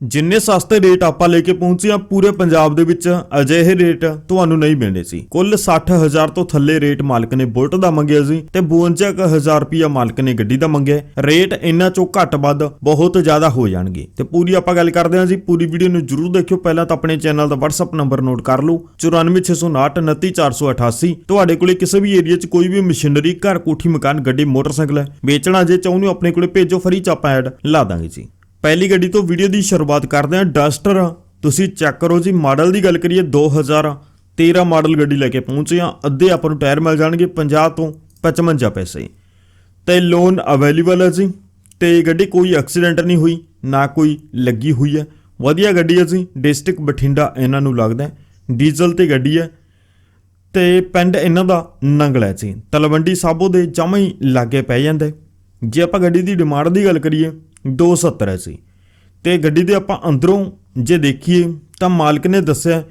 ਜਿੰਨੇ ਸਸਤੇ ਰੇਟ ਆਪਾਂ ਲੈ ਕੇ ਪਹੁੰਚੇ ਆ ਪੂਰੇ ਪੰਜਾਬ ਦੇ ਵਿੱਚ ਅਜਿਹੇ ਰੇਟ ਤੁਹਾਨੂੰ ਨਹੀਂ ਮਿਲਣੇ ਸੀ। ਕੁੱਲ 60000 ਤੋਂ ਥੱਲੇ ਰੇਟ ਮਾਲਕ ਨੇ ਬੁਲਟ ਦਾ ਮੰਗਿਆ ਸੀ ਤੇ 52000 ਰੁਪਿਆ ਮਾਲਕ ਨੇ ਗੱਡੀ ਦਾ ਮੰਗਿਆ। ਰੇਟ ਇਹਨਾਂ ਚੋਂ ਘੱਟ ਵੱਧ ਬਹੁਤ ਜ਼ਿਆਦਾ ਹੋ ਜਾਣਗੇ। ਤੇ ਪੂਰੀ ਆਪਾਂ ਗੱਲ ਕਰਦੇ ਹਾਂ ਜੀ, ਪੂਰੀ ਵੀਡੀਓ ਨੂੰ ਜਰੂਰ ਦੇਖਿਓ। ਪਹਿਲਾਂ ਤਾਂ ਆਪਣੇ ਚੈਨਲ ਦਾ WhatsApp ਨੰਬਰ ਨੋਟ ਕਰ ਲਓ। 9469299488 ਤੁਹਾਡੇ ਕੋਲੇ ਕਿਸੇ ਵੀ ਏਰੀਆ 'ਚ ਕੋਈ ਵੀ ਮਸ਼ੀਨਰੀ, ਘਰ ਕੋਠੀ, ਮਕਾਨ, ਗੱਡੀ, ਮੋਟਰਸਾਈਕਲ ਹੈ, ਵੇਚਣਾ ਜੇ ਚਾਹੁੰਦੇ ਹੋ, ਆਪਣੇ ਕੋਲੇ ਭੇਜੋ, ਫਰੀ ਚ ਆਪਾਂ ਐਡ ਲਾ ਦਾਂਗੇ ਜੀ। ਪਹਿਲੀ ਗੱਡੀ ਤੋਂ ਵੀਡੀਓ ਦੀ ਸ਼ੁਰੂਆਤ ਕਰਦੇ ਹਾਂ। ਡਸਟਰ, ਤੁਸੀਂ ਚੈੱਕ ਕਰੋ ਜੀ, ਮਾਡਲ ਦੀ ਗੱਲ ਕਰੀਏ 2013 ਮਾਡਲ ਗੱਡੀ ਲੈ ਕੇ ਪਹੁੰਚੇ ਆ ਅੱਧੇ ਆਪਾਂ ਨੂੰ ਟਾਇਰ ਮਿਲ ਜਾਣਗੇ 50 ਤੋਂ 55 ਪੈਸੇ। ਤੇ ਲੋਨ ਅਵੇਲੇਬਲ ਹੈ ਜੀ। ਤੇ ਗੱਡੀ ਕੋਈ ਐਕਸੀਡੈਂਟ ਨਹੀਂ ਹੋਈ, ਨਾ ਕੋਈ ਲੱਗੀ ਹੋਈ ਹੈ। ਵਧੀਆ ਗੱਡੀ ਹੈ ਜੀ ਡਿਸਟ੍ਰਿਕਟ ਬਠਿੰਡਾ ਇਹਨਾਂ ਨੂੰ ਲੱਗਦਾ ਡੀਜ਼ਲ ਤੇ ਗੱਡੀ ਹੈ। ਤੇ ਪਿੰਡ ਇਹਨਾਂ ਦਾ ਨੰਗਲ ਹੈ ਜੀ। ਤਲਵੰਡੀ ਸਾਬੋ ਦੇ ਜਮਾਂ ਹੀ ਲਾਗੇ ਪੈ ਜਾਂਦਾ। ਜੇ ਆਪਾਂ ਗੱਡੀ ਦੀ ਡਿਮਾਂਡ ਦੀ ਗੱਲ ਕਰੀਏ 270 ਹੈ ਸੀ। ਤੇ ਗੱਡੀ ਦੇ ਆਪਾਂ ਅੰਦਰੋਂ ਜੇ ਦੇਖੀਏ ਤਾਂ ਮਾਲਕ ਨੇ ਦੱਸਿਆ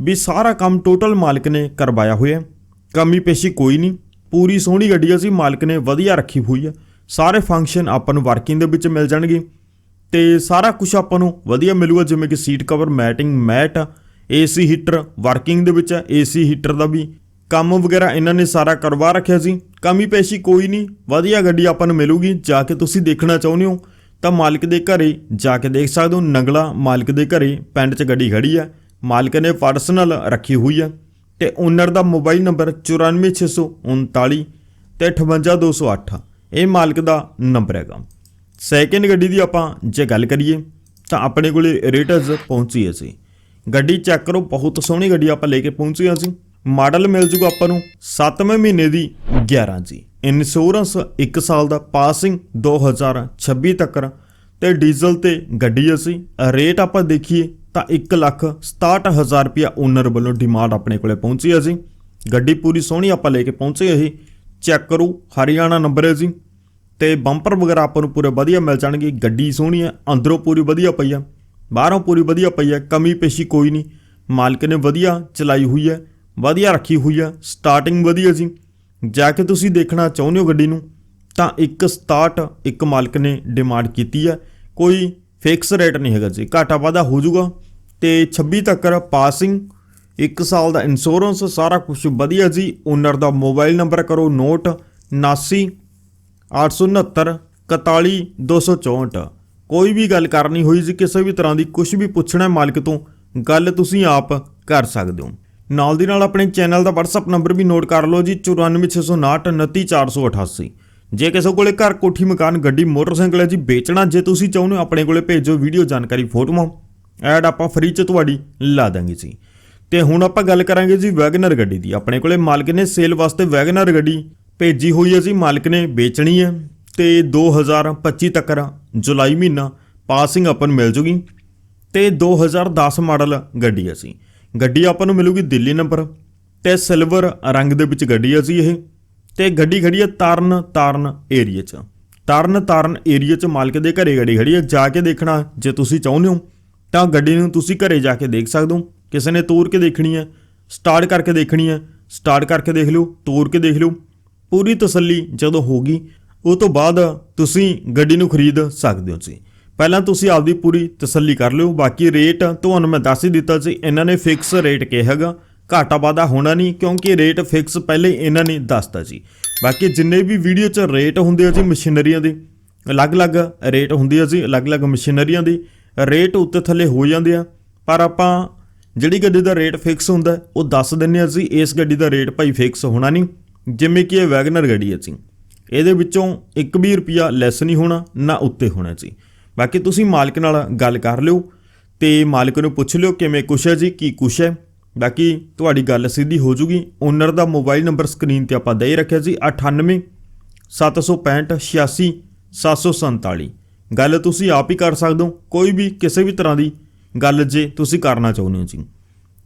ਵੀ ਸਾਰਾ ਕੰਮ ਟੋਟਲ ਮਾਲਕ ਨੇ ਕਰਵਾਇਆ ਹੋਇਆ। ਕਮੀ ਪੇਸ਼ੀ ਕੋਈ ਨਹੀਂ। ਪੂਰੀ ਸੋਹਣੀ ਗੱਡੀ ਹੈ ਸੀ ਮਾਲਕ ਨੇ ਵਧੀਆ ਰੱਖੀ ਹੋਈ ਆ। ਸਾਰੇ ਫੰਕਸ਼ਨ ਆਪਾਂ ਨੂੰ ਵਰਕਿੰਗ ਦੇ ਵਿੱਚ ਮਿਲ ਜਾਣਗੇ। ਤੇ ਸਾਰਾ ਕੁਝ ਆਪਾਂ ਨੂੰ ਵਧੀਆ ਮਿਲੂਗਾ, ਜਿਵੇਂ ਕਿ seat cover matting mat AC heater working ਦੇ ਵਿੱਚ ਹੈ ਏਸੀ ਹੀਟਰ ਦਾ ਵੀ ਕੰਮ ਵਗੈਰਾ ਇਹਨਾਂ ਨੇ ਸਾਰਾ ਕਰਵਾ ਰੱਖਿਆ ਸੀ। ਕਮੀ ਪੇਸ਼ੀ ਕੋਈ ਨਹੀਂ। ਵਧੀਆ ਗੱਡੀ ਆਪਾਂ ਨੂੰ ਮਿਲੂਗੀ। ਜਾ ਕੇ ਤੁਸੀਂ ਦੇਖਣਾ ਚਾਹੁੰਦੇ ਹੋ। ਤਾਂ ਮਾਲਕ ਦੇ ਘਰੇ ਜਾ ਕੇ ਦੇਖ ਸਕਦੇ ਹੋ, ਨੰਗਲਾ ਮਾਲਕ ਦੇ ਘਰੇ ਪਿੰਡ 'ਚ ਗੱਡੀ ਖੜੀ ਹੈ ਮਾਲਕ ਨੇ ਪਰਸਨਲ ਰੱਖੀ ਹੋਈ ਹੈ ਤੇ ਓਨਰ ਦਾ ਮੋਬਾਈਲ ਨੰਬਰ 94639 ਤੇ 58208 ਇਹ ਮਾਲਕ ਦਾ ਨੰਬਰ ਹੈਗਾ। ਸੈਕਿੰਡ ਗੱਡੀ ਦੀ ਆਪਾਂ ਜੇ ਗੱਲ ਕਰੀਏ, ਤਾਂ ਆਪਣੇ ਕੋਲੇ ਰੇਟਸ ਪਹੁੰਚੀ ਅਸੀਂ ਗੱਡੀ ਚੈੱਕ ਕਰੋ, ਬਹੁਤ ਸੋਹਣੀ ਗੱਡੀ ਆਪਾਂ ਲੈ ਕੇ ਪਹੁੰਚੀ ਹਾਂ ਸੀ। ਮਾਡਲ ਮਿਲ ਜੂਗਾ ਆਪਾਂ ਨੂੰ 7ਵੇਂ ਮਹੀਨੇ ਦੀ 11 ਜੀ। ਇੰਸ਼ੋਰੈਂਸ 1 ਸਾਲ ਦਾ ਪਾਸਿੰਗ 2026 ਤੱਕ ਤੇ ਡੀਜ਼ਲ ਤੇ ਗੱਡੀ ਅਸੀਂ ਰੇਟ ਆਪਾਂ ਦੇਖੀਏ ਤਾਂ 1 ਲੱਖ 67000 ਰੁਪਇਆ ਓਨਰ ਵੱਲੋਂ ਡਿਮਾਂਡ ਆਪਣੇ ਕੋਲੇ ਪਹੁੰਚੀ ਅਸੀਂ ਗੱਡੀ ਪੂਰੀ ਸੋਹਣੀ ਆਪਾਂ ਲੈ ਕੇ ਪਹੁੰਚੇ ਇਹ ਚੈੱਕ ਕਰੋ, ਹਰਿਆਣਾ ਨੰਬਰ ਹੈ ਜੀ। ਤੇ ਬੰਪਰ ਵਗੈਰਾ ਆਪਾਂ ਨੂੰ ਪੂਰੇ ਵਧੀਆ ਮਿਲ ਜਾਣਗੇ। ਗੱਡੀ ਸੋਹਣੀ ਹੈ ਅੰਦਰੋਂ ਪੂਰੀ ਵਧੀਆ ਪਈ ਆ, ਬਾਹਰੋਂ ਪੂਰੀ ਵਧੀਆ ਪਈ ਹੈ ਕਮੀ ਪੇਸ਼ੀ ਕੋਈ ਨਹੀਂ। ਮਾਲਕ ਨੇ ਵਧੀਆ ਚਲਾਈ ਹੋਈ ਹੈ ਵਧੀਆ ਰੱਖੀ ਹੋਈ ਹੈ ਸਟਾਰਟਿੰਗ ਵਧੀਆ ਜੀ। ਜਾ ਕੇ ਤੁਸੀਂ ਦੇਖਣਾ ਚਾਹੁੰਦੇ ਹੋ ਗੱਡੀ ਨੂੰ, ਤਾਂ 167 ਇੱਕ ਮਾਲਕ ਨੇ ਡਿਮਾਂਡ ਕੀਤੀ ਹੈ। ਕੋਈ ਫਿਕਸ ਰੇਟ ਨਹੀਂ ਹੈਗਾ ਜੀ। ਘਾਟਾ ਵਾਧਾ ਹੋ ਜਾਊਗਾ। ਤੇ 26 ਤੱਕ ਪਾਸਿੰਗ 1 ਸਾਲ ਦਾ ਇੰਸ਼ੋਰੈਂਸ ਸਾਰਾ ਕੁਝ ਵਧੀਆ ਜੀ। ਓਨਰ ਦਾ ਮੋਬਾਈਲ ਨੰਬਰ ਕਰੋ ਨੋਟ 79 869 41 264 ਕੋਈ ਵੀ ਗੱਲ ਕਰਨੀ ਹੋਈ ਜੀ, ਕਿਸੇ ਵੀ ਤਰ੍ਹਾਂ ਦੀ ਕੁਝ ਵੀ ਪੁੱਛਣਾ ਮਾਲਕ ਤੋਂ, ਗੱਲ ਤੁਸੀਂ ਆਪ ਕਰ ਸਕਦੇ ਹੋ। ਨਾਲ ਦੀ ਨਾਲ ਆਪਣੇ ਚੈਨਲ ਦਾ WhatsApp ਨੰਬਰ ਵੀ ਨੋਟ ਕਰ ਲਓ ਜੀ 9469299488 ਜੇ ਕਿਸੇ ਕੋਲੇ ਘਰ, ਕੋਠੀ, ਮਕਾਨ, ਗੱਡੀ, ਮੋਟਰਸਾਈਕਲ ਹੈ ਜੀ, ਵੇਚਣਾ ਜੇ ਤੁਸੀਂ ਚਾਹੁੰਦੇ ਹੋ, ਆਪਣੇ ਕੋਲੇ ਭੇਜੋ ਵੀਡੀਓ ਜਾਣਕਾਰੀ ਫੋਟੋਆਂ। ਐਡ ਆਪਾਂ ਫ੍ਰੀ ਚ ਤੁਹਾਡੀ ਲਾ ਦਾਂਗੇ ਜੀ। ਤੇ ਹੁਣ ਆਪਾਂ ਗੱਲ ਕਰਾਂਗੇ ਜੀ ਵੈਗਨਰ ਗੱਡੀ ਦੀ। ਆਪਣੇ ਕੋਲੇ ਮਾਲਕ ਨੇ ਸੇਲ ਵਾਸਤੇ ਵੈਗਨਰ ਗੱਡੀ ਭੇਜੀ ਹੋਈ ਹੈ ਜੀ, ਮਾਲਕ ਨੇ ਵੇਚਣੀ ਹੈ। ਤੇ 2025 ਤੱਕ ਜੁਲਾਈ ਮਹੀਨਾ ਪਾਸਿੰਗ ਆਪਾਂ ਨੂੰ ਮਿਲ ਜੂਗੀ। ਤੇ 2010 ਮਾਡਲ ਗੱਡੀ ਹੈ ਸੀ ਗੱਡੀ ਆਪਾਂ ਨੂੰ ਮਿਲੂਗੀ ਦਿੱਲੀ ਨੰਬਰ ਤੇ ਸਿਲਵਰ ਰੰਗ ਦੇ ਵਿੱਚ ਗੱਡੀ ਹੈ ਜੀ ਇਹ। ਤੇ ਗੱਡੀ ਖੜੀ ਹੈ ਤਰਨ ਤਾਰਨ ਏਰੀਆ 'ਚ। ਤਰਨ ਤਾਰਨ ਏਰੀਆ 'ਚ ਮਾਲਕ ਦੇ ਘਰੇ ਗੱਡੀ ਖੜੀ ਹੈ ਜਾ ਕੇ ਦੇਖਣਾ, ਜੇ ਤੁਸੀਂ ਚਾਹੁੰਦੇ ਹੋ, ਤਾਂ ਗੱਡੀ ਨੂੰ ਤੁਸੀਂ ਘਰੇ ਜਾ ਕੇ ਦੇਖ ਸਕਦੇ ਹੋ। ਕਿਸੇ ਨੇ ਤੋੜ ਕੇ ਦੇਖਣੀ ਹੈ ਸਟਾਰਟ ਕਰਕੇ ਦੇਖਣੀ ਹੈ ਸਟਾਰਟ ਕਰਕੇ ਦੇਖ ਲਿਓ ਤੋੜ ਕੇ ਦੇਖ ਲਿਓ। ਪੂਰੀ ਤਸੱਲੀ ਜਦੋਂ ਹੋਗੀ ਉਹ ਤੋਂ ਬਾਅਦ ਤੁਸੀਂ ਗੱਡੀ ਨੂੰ ਖਰੀਦ ਸਕਦੇ ਹੋ ਜੀ। ਪਹਿਲਾਂ ਤੁਸੀਂ ਆਪਦੀ ਪੂਰੀ ਤਸੱਲੀ ਕਰ ਲਿਓ, ਬਾਕੀ ਰੇਟ ਤੁਹਾਨੂੰ ਮੈਂ ਦੱਸ ਹੀ ਦਿੱਤਾ ਸੀ, ਇਹਨਾਂ ਨੇ ਫਿਕਸ ਰੇਟ ਕਿਹਾ ਹੈਗਾ। ਘਾਟਾ ਵਾਧਾ ਹੋਣਾ ਨਹੀਂ, ਕਿਉਂਕਿ ਰੇਟ ਫਿਕਸ ਪਹਿਲੇ ਇਹਨਾਂ ਨੇ ਦੱਸਤਾ ਜੀ। ਬਾਕੀ ਜਿੰਨੇ ਵੀ ਵੀਡੀਓ 'ਚ ਰੇਟ ਹੁੰਦੇ ਆ ਜੀ ਮਸ਼ੀਨਰੀਆਂ ਦੇ, ਅਲੱਗ-ਅਲੱਗ ਰੇਟ ਹੁੰਦੇ ਆ ਜੀ, ਅਲੱਗ-ਅਲੱਗ ਮਸ਼ੀਨਰੀਆਂ ਦੇ ਰੇਟ ਉੱਤੇ ਥੱਲੇ ਹੋ ਜਾਂਦੇ ਆ। ਪਰ ਆਪਾਂ ਜਿਹੜੀ ਗੱਡੀ ਦਾ ਰੇਟ ਫਿਕਸ ਹੁੰਦਾ, ਉਹ ਦੱਸ ਦਿੰਨੇ ਆ ਜੀ, ਇਸ ਗੱਡੀ ਦਾ ਰੇਟ ਭਾਈ ਫਿਕਸ ਹੋਣਾ ਨਹੀਂ, ਜਿਵੇਂ ਕਿ ਇਹ ਵੈਗਨਰ ਗੱਡੀ ਹੈ ਜੀ। ਇਹਦੇ ਵਿੱਚੋਂ 1 ਵੀ ਰੁਪਿਆ ਲੈਸ ਨਹੀਂ ਹੋਣਾ, ਨਾ ਉੱਤੇ ਹੋਣਾ ਜੀ। ਬਾਕੀ ਤੁਸੀਂ ਮਾਲਕ ਨਾਲ ਗੱਲ ਕਰ ਲਿਓ ਤੇ ਮਾਲਕ ਨੂੰ ਪੁੱਛ ਲਿਓ ਕਿਵੇਂ ਕੁਛ ਹੈ ਜੀ, ਕੀ ਕੁਛ ਹੈ। ਬਾਕੀ ਤੁਹਾਡੀ ਗੱਲ ਸਿੱਧੀ ਹੋ ਜੂਗੀ। ਓਨਰ ਦਾ ਮੋਬਾਈਲ ਨੰਬਰ ਸਕਰੀਨ ਤੇ ਆਪਾਂ ਦੇ ਹੀ ਰੱਖਿਆ ਸੀ 98 765 86 747 ਗੱਲ ਤੁਸੀਂ ਆਪ ਹੀ ਕਰ ਸਕਦੇ ਹੋ, ਕੋਈ ਵੀ ਕਿਸੇ ਵੀ ਤਰ੍ਹਾਂ ਦੀ ਗੱਲ ਜੇ ਤੁਸੀਂ ਕਰਨਾ ਚਾਹੁੰਦੇ ਹੋ ਜੀ।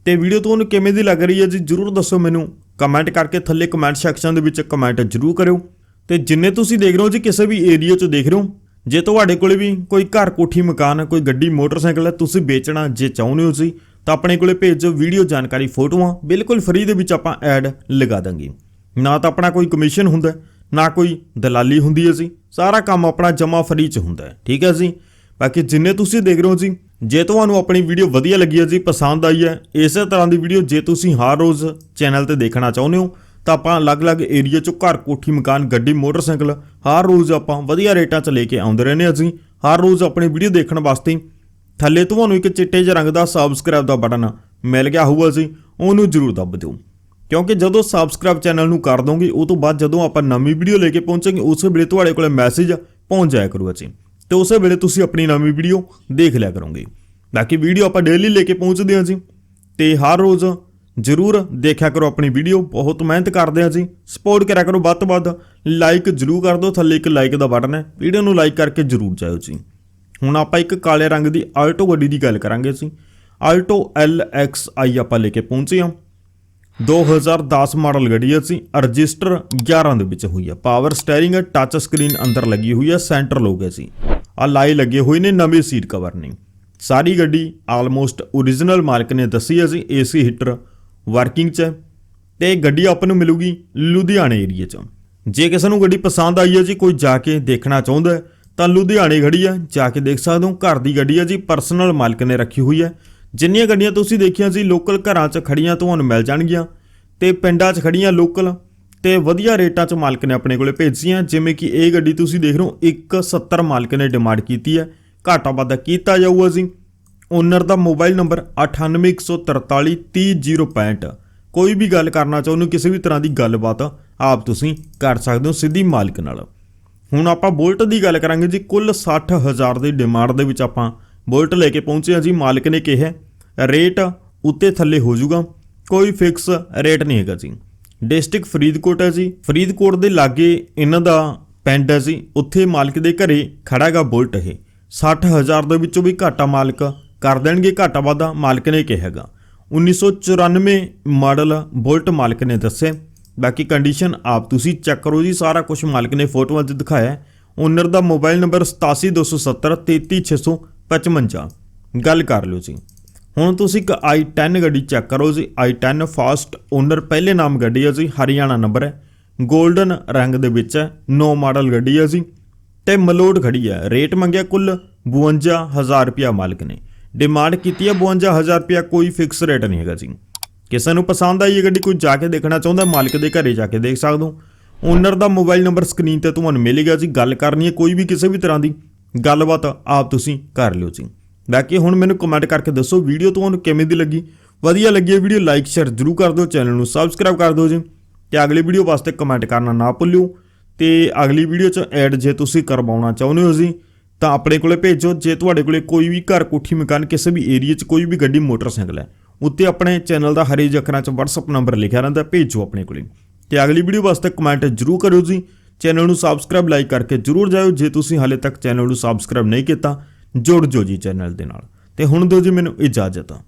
ਤੇ ਵੀਡੀਓ ਤੁਹਾਨੂੰ ਕਿਵੇਂ ਦੀ ਲੱਗ ਰਹੀ ਹੈ ਜੀ, ਜਰੂਰ ਦੱਸੋ ਮੈਨੂੰ। ਕਮੈਂਟ ਕਰਕੇ ਥੱਲੇ ਕਮੈਂਟ ਸੈਕਸ਼ਨ ਦੇ ਵਿੱਚ ਕਮੈਂਟ ਜਰੂਰ ਕਰਿਓ। ਤੇ ਜਿੰਨੇ ਤੁਸੀਂ ਦੇਖ ਰਹੇ ਹੋ ਜੀ, ਕਿਸੇ ਵੀ ਏਰੀਆ 'ਚ ਦੇਖ ਰਹੇ ਹੋ ਜੇ ਤੁਹਾਡੇ ਕੋਲ ਵੀ ਕੋਈ ਘਰ ਕੋਠੀ ਮਕਾਨ, ਕੋਈ ਗੱਡੀ, ਮੋਟਰਸਾਈਕਲ ਹੈ, ਤੁਸੀਂ ਵੇਚਣਾ ਜੇ ਚਾਹੁੰਦੇ ਹੋ ਜੀ, ਤਾਂ ਆਪਣੇ ਕੋਲੇ ਭੇਜੋ ਵੀਡੀਓ ਜਾਣਕਾਰੀ ਫੋਟੋਆਂ ਬਿਲਕੁਲ ਫ੍ਰੀ ਦੇ ਵਿੱਚ ਆਪਾਂ ਐਡ ਲਗਾ ਦਾਂਗੇ। ਨਾ ਤਾਂ ਆਪਣਾ ਕੋਈ ਕਮਿਸ਼ਨ ਹੁੰਦਾ, ਨਾ ਕੋਈ ਦਲਾਲੀ ਹੁੰਦੀ ਹੈ ਜੀ, ਸਾਰਾ ਕੰਮ ਆਪਣਾ ਜਮਾ ਫਰੀ ਚ ਹੁੰਦਾ ਠੀਕ ਹੈ ਜੀ? ਬਾਕੀ ਜਿੰਨੇ ਤੁਸੀਂ ਦੇਖ ਰਹੇ ਹੋ ਜੀ, ਜੇ ਤੁਹਾਨੂੰ ਆਪਣੀ ਵੀਡੀਓ ਵਧੀਆ ਲੱਗੀ ਹੈ ਜੀ, ਪਸੰਦ ਆਈ ਹੈ, ਇਸੇ ਤਰ੍ਹਾਂ ਦੀ ਵੀਡੀਓ ਜੇ ਤੁਸੀਂ ਹਰ ਰੋਜ਼ ਚੈਨਲ ਤੇ ਦੇਖਣਾ ਚਾਹੁੰਦੇ ਹੋ ਤਾਂ ਆਪਾਂ ਅਲੱਗ-ਅਲੱਗ ਏਰੀਆ ਚੋਂ ਘਰ ਕੋਠੀ, ਮਕਾਨ, ਗੱਡੀ, ਮੋਟਰਸਾਈਕਲ, ਹਰ ਰੋਜ਼ ਆਪਾਂ ਵਧੀਆ ਰੇਟਾਂ 'ਚ ਲੈ ਕੇ ਆਉਂਦੇ ਰਹਿੰਦੇ ਹਾਂ ਅਸੀਂ। ਹਰ ਰੋਜ਼ ਆਪਣੀ ਵੀਡੀਓ ਦੇਖਣ ਵਾਸਤੇ ਥੱਲੇ ਤੁਹਾਨੂੰ ਇੱਕ ਚਿੱਟੇ ਜਿਹੇ ਰੰਗ ਦਾ ਸਬਸਕ੍ਰਾਈਬ ਦਾ ਬਟਨ ਮਿਲ ਗਿਆ ਹੋਊਗਾ ਜੀ, ਉਹਨੂੰ ਜ਼ਰੂਰ ਦੱਬ ਦਿਓ। ਕਿਉਂਕਿ ਜਦੋਂ ਸਬਸਕ੍ਰਾਈਬ ਚੈਨਲ ਨੂੰ ਕਰ ਦੋਗੇ, ਉਹ ਤੋਂ ਬਾਅਦ ਜਦੋਂ ਆਪਾਂ ਨਵੀਂ ਵੀਡੀਓ ਲੈ ਕੇ ਪਹੁੰਚਾਂਗੇ, ਉਸੇ ਵੇਲੇ ਤੁਹਾਡੇ ਕੋਲੇ ਮੈਸੇਜ ਪਹੁੰਚ ਜਾਇਆ ਕਰੂਗਾ ਜੀ। ਤੇ ਉਸੇ ਵੇਲੇ ਤੁਸੀਂ ਆਪਣੀ ਨਵੀਂ ਵੀਡੀਓ ਦੇਖ ਲਿਆ ਕਰੋਗੇ। ਬਾਕੀ ਵੀਡੀਓ ਆਪਾਂ ਡੇਲੀ ਲੈ ਕੇ ਪਹੁੰਚਦੇ ਹਾਂ ਜੀ। ਤੇ ਹਰ ਰੋਜ਼ ਜ਼ਰੂਰ ਦੇਖਿਆ ਕਰੋ ਆਪਣੀ ਵੀਡੀਓ, ਬਹੁਤ ਮਿਹਨਤ ਕਰਦੇ ਹਾਂ ਜੀ ਸਪੋਰਟ ਕਰਿਆ ਕਰੋ ਵੱਧ ਤੋਂ ਵੱਧ। ਲਾਈਕ ਜ਼ਰੂਰ ਕਰ ਦਿਓ, ਥੱਲੇ ਇੱਕ ਲਾਈਕ ਦਾ ਬਟਨ ਹੈ। ਵੀਡੀਓ ਨੂੰ ਲਾਈਕ ਕਰਕੇ ਜ਼ਰੂਰ ਜਾਇਓ ਜੀ। ਹੁਣ ਆਪਾਂ ਇੱਕ ਕਾਲੇ ਰੰਗ ਦੀ ਆਲਟੋ ਗੱਡੀ ਦੀ ਗੱਲ ਕਰਾਂਗੇ ਜੀ ਆਲਟੋ LXI ਆਪਾਂ ਲੈ ਕੇ ਪਹੁੰਚੇ ਹਾਂ। 2010 ਮਾਡਲ ਗੱਡੀ ਹੈ ਸੀ ਰਜਿਸਟਰ 11 ਦੇ ਵਿੱਚ ਹੋਈ ਹੈ। ਪਾਵਰ ਸਟੀਅਰਿੰਗ ਟੱਚ ਸਕਰੀਨ ਅੰਦਰ ਲੱਗੀ ਹੋਈ ਹੈ। ਸੈਂਟਰ ਲੋਕ ਹੈ ਸੀ ਆ ਲਾਈ ਲੱਗੇ ਹੋਏ ਨੇ ਨਵੇਂ ਸੀਟ ਕਵਰ ਨੇ ਸਾਰੀ ਗੱਡੀ ਆਲਮੋਸਟ origignal ਮਾਲਕ ਨੇ ਦੱਸੀ ਹੈ ਜੀ। ਏਸੀ ਹੀਟਰ ਵਰਕਿੰਗ 'ਚ ਹੈ ਤੇ ਗੱਡੀ ਆਪਾਂ ਨੂੰ ਮਿਲੂਗੀ ਲੁਧਿਆਣੇ ਏਰੀਆ 'ਚ। ਜੇ ਕਿਸੇ ਨੂੰ ਗੱਡੀ ਪਸੰਦ ਆਈ ਹੈ ਜੀ, ਕੋਈ ਜਾ ਕੇ ਦੇਖਣਾ ਚਾਹੁੰਦਾ ਹੈ, ਤਾਂ ਲੁਧਿਆਣੇ ਖੜੀ ਹੈ, ਜਾ ਕੇ ਦੇਖ ਸਕਦੇ ਹੋ। ਘਰ ਦੀ ਗੱਡੀ ਹੈ ਜੀ ਪਰਸਨਲ ਮਾਲਕ ਨੇ ਰੱਖੀ ਹੋਈ ਹੈ। ਜਿੰਨੀਆਂ ਗੱਡੀਆਂ ਤੁਸੀਂ ਦੇਖੀਆਂ ਸੀ ਲੋਕਲ ਘਰਾਂ 'ਚ ਖੜੀਆਂ ਤੁਹਾਨੂੰ ਮਿਲ ਜਾਣਗੀਆਂ ਤੇ ਪਿੰਡਾਂ 'ਚ ਖੜੀਆਂ ਲੋਕਲ ਤੇ ਵਧੀਆ ਰੇਟਾਂ 'ਚ ਮਾਲਕ ਨੇ ਆਪਣੇ ਕੋਲੇ ਭੇਜੀਆਂ। ਜਿਵੇਂ ਕਿ ਇਹ ਗੱਡੀ ਤੁਸੀਂ ਦੇਖ ਰਹੇ ਹੋ 170 ਮਾਲਕ ਨੇ ਡਿਮਾਂਡ ਕੀਤੀ ਹੈ। ਘਾਟਾ ਵਾਧਾ ਕੀਤਾ ਜਾਊਗਾ ਜੀ। ਓਨਰ ਦਾ ਮੋਬਾਈਲ ਨੰਬਰ 9814433065 ਕੋਈ ਵੀ ਗੱਲ ਕਰਨਾ ਚਾਹੁੰਦੇ ਨੂੰ ਕਿਸੇ ਵੀ ਤਰ੍ਹਾਂ ਦੀ ਗੱਲਬਾਤ, ਆਪ ਤੁਸੀਂ ਕਰ ਸਕਦੇ ਹੋ ਸਿੱਧੀ ਮਾਲਕ ਨਾਲ। ਹੁਣ ਆਪਾਂ ਬੁਲਟ ਦੀ ਗੱਲ ਕਰਾਂਗੇ ਜੀ, ਕੁੱਲ 60000 ਦੀ ਡਿਮਾਂਡ ਦੇ ਵਿੱਚ ਆਪਾਂ ਬੁਲਟ ਲੈ ਕੇ ਪਹੁੰਚੇ ਹਾਂ ਜੀ। ਮਾਲਕ ਨੇ ਕਿਹਾ, ਰੇਟ ਉੱਤੇ ਥੱਲੇ ਹੋ ਜਾਊਗਾ, ਕੋਈ ਫਿਕਸ ਰੇਟ ਨਹੀਂ ਹੈਗਾ ਜੀ। ਡਿਸਟ੍ਰਿਕਟ ਫਰੀਦਕੋਟ ਹੈ ਜੀ। ਫਰੀਦਕੋਟ ਦੇ ਲਾਗੇ ਇਹਨਾਂ ਦਾ ਪਿੰਡ ਹੈ ਜੀ। ਉੱਥੇ ਮਾਲਕ ਦੇ ਘਰੇ ਖੜਾਗਾ ਬੁਲਟ ਇਹ। 60000 ਦੇ ਵਿੱਚੋਂ ਵੀ ਘਾਟਾ ਮਾਲਕ ਕਰ ਦੇਣਗੇ ਘਾਟਾ ਵਾਧਾ, ਮਾਲਕ ਨੇ ਕਿਹਾਗਾ। 1994 ਮਾਡਲ ਬੁਲਟ ਮਾਲਕ ਨੇ ਦੱਸਿਆ, ਬਾਕੀ ਕੰਡੀਸ਼ਨ ਆਪ ਤੁਸੀਂ ਚੈੱਕ ਕਰੋ ਜੀ, ਸਾਰਾ ਕੁਝ ਮਾਲਕ ਨੇ ਫੋਟੋਆਂ 'ਚ ਦਿਖਾਇਆ। ਓਨਰ ਦਾ ਮੋਬਾਈਲ ਨੰਬਰ 8727 33655 ਗੱਲ ਕਰ ਲਿਓ ਜੀ। ਹੁਣ ਤੁਸੀਂ ਇੱਕ i10 ਗੱਡੀ ਚੈੱਕ ਕਰੋ ਜੀ। i10 ਫਾਸਟ ਓਨਰ ਪਹਿਲੇ ਨਾਮ ਗੱਡੀ ਹੈ ਜੀ, ਹਰਿਆਣਾ ਨੰਬਰ ਹੈ। 골ਡਨ ਰੰਗ ਦੇ ਵਿੱਚ ਹੈ, ਨੋ ਮਾਡਲ ਗੱਡੀ ਹੈ ਜੀ। ਤੇ ਮਲੋਡ ਖੜੀ ਹੈ। ਰੇਟ ਮੰਗਿਆ ਕੁੱਲ 52000 ਰੁਪਿਆ ਮਾਲਕ ਨੇ। ਡਿਮਾਂਡ ਕੀਤੀ ਹੈ 52000 ਰੁਪਿਆ ਕੋਈ ਫਿਕਸ ਰੇਟ ਨਹੀਂ ਹੈਗਾ ਜੀ। ਕਿਸੇ ਨੂੰ ਪਸੰਦ ਆਈ ਇਹ ਗੱਡੀ, ਕੋਈ ਜਾ ਕੇ ਦੇਖਣਾ ਚਾਹੁੰਦਾ ਮਾਲਕ ਦੇ ਘਰੇ ਜਾ ਕੇ ਦੇਖ ਸਕਦੇ ਹੋ। ਓਨਰ ਦਾ ਮੋਬਾਈਲ ਨੰਬਰ ਸਕਰੀਨ ਤੇ ਤੁਹਾਨੂੰ ਮਿਲੇਗਾ ਜੀ, ਗੱਲ ਕਰਨੀ ਹੈ ਕੋਈ ਵੀ ਕਿਸੇ ਵੀ ਤਰ੍ਹਾਂ ਦੀ। ਗੱਲਬਾਤ ਆਪ ਤੁਸੀਂ ਕਰ ਲਿਓ ਜੀ। ਬਾਕੀ ਹੁਣ ਮੈਨੂੰ ਕਮੈਂਟ ਕਰਕੇ ਦੱਸੋ ਵੀਡੀਓ ਤੁਹਾਨੂੰ ਕਿਵੇਂ ਦੀ ਲੱਗੀ? ਵਧੀਆ ਲੱਗੀ ਹੈ ਵੀਡੀਓ ਲਾਈਕ ਸ਼ੇਅਰ ਜ਼ਰੂਰ ਕਰ ਦਿਓ ਚੈਨਲ ਨੂੰ ਸਬਸਕ੍ਰਾਈਬ ਕਰ ਦਿਓ ਜੀ। ਤੇ ਅਗਲੀ ਵੀਡੀਓ ਵਾਸਤੇ ਕਮੈਂਟ ਕਰਨਾ ਨਾ ਭੁੱਲਿਓ। ਤੇ ਅਗਲੀ ਵੀਡੀਓ 'ਚ ਐਡ ਜੇ ਤੁਸੀਂ ਕਰਵਾਉਣਾ ਚਾਹੁੰਦੇ ਹੋ ਜੀ ਤਾਂ ਆਪਣੇ ਕੋਲੇ ਭੇਜੋ, ਜੇ ਤੁਹਾਡੇ ਕੋਲੇ ਕੋਈ ਵੀ ਘਰ ਕੋਠੀ ਮਕਾਨ ਕਿਸੇ ਵੀ ਏਰੀਆ 'ਚ ਕੋਈ ਵੀ ਗੱਡੀ, ਮੋਟਰਸਾਈਕਲ ਹੈ, ਉੱਤੇ ਆਪਣੇ ਚੈਨਲ ਦਾ ਹਰੇ ਅੱਖਰਾਂ 'ਚ WhatsApp ਨੰਬਰ ਲਿਖਿਆ ਰਹਿੰਦਾ, ਭੇਜੋ ਆਪਣੇ ਕੋਲੇ। ਤੇ ਅਗਲੀ ਵੀਡੀਓ ਵਾਸਤੇ ਕਮੈਂਟ ਜ਼ਰੂਰ ਕਰਿਓ ਜੀ। ਚੈਨਲ ਨੂੰ ਸਬਸਕ੍ਰਾਈਬ ਲਾਈਕ ਕਰਕੇ ਜ਼ਰੂਰ ਜਾਇਓ, ਜੇ ਤੁਸੀਂ ਹਾਲੇ ਤੱਕ ਚੈਨਲ ਨੂੰ ਸਬਸਕ੍ਰਾਈਬ ਨਹੀਂ ਕੀਤਾ, ਜੁੜ ਜਾਓ ਜੀ ਚੈਨਲ ਦੇ ਨਾਲ। ਤੇ ਹੁਣ ਦਿਓ ਜੀ ਮੈਨੂੰ ਇਜਾਜ਼ਤ।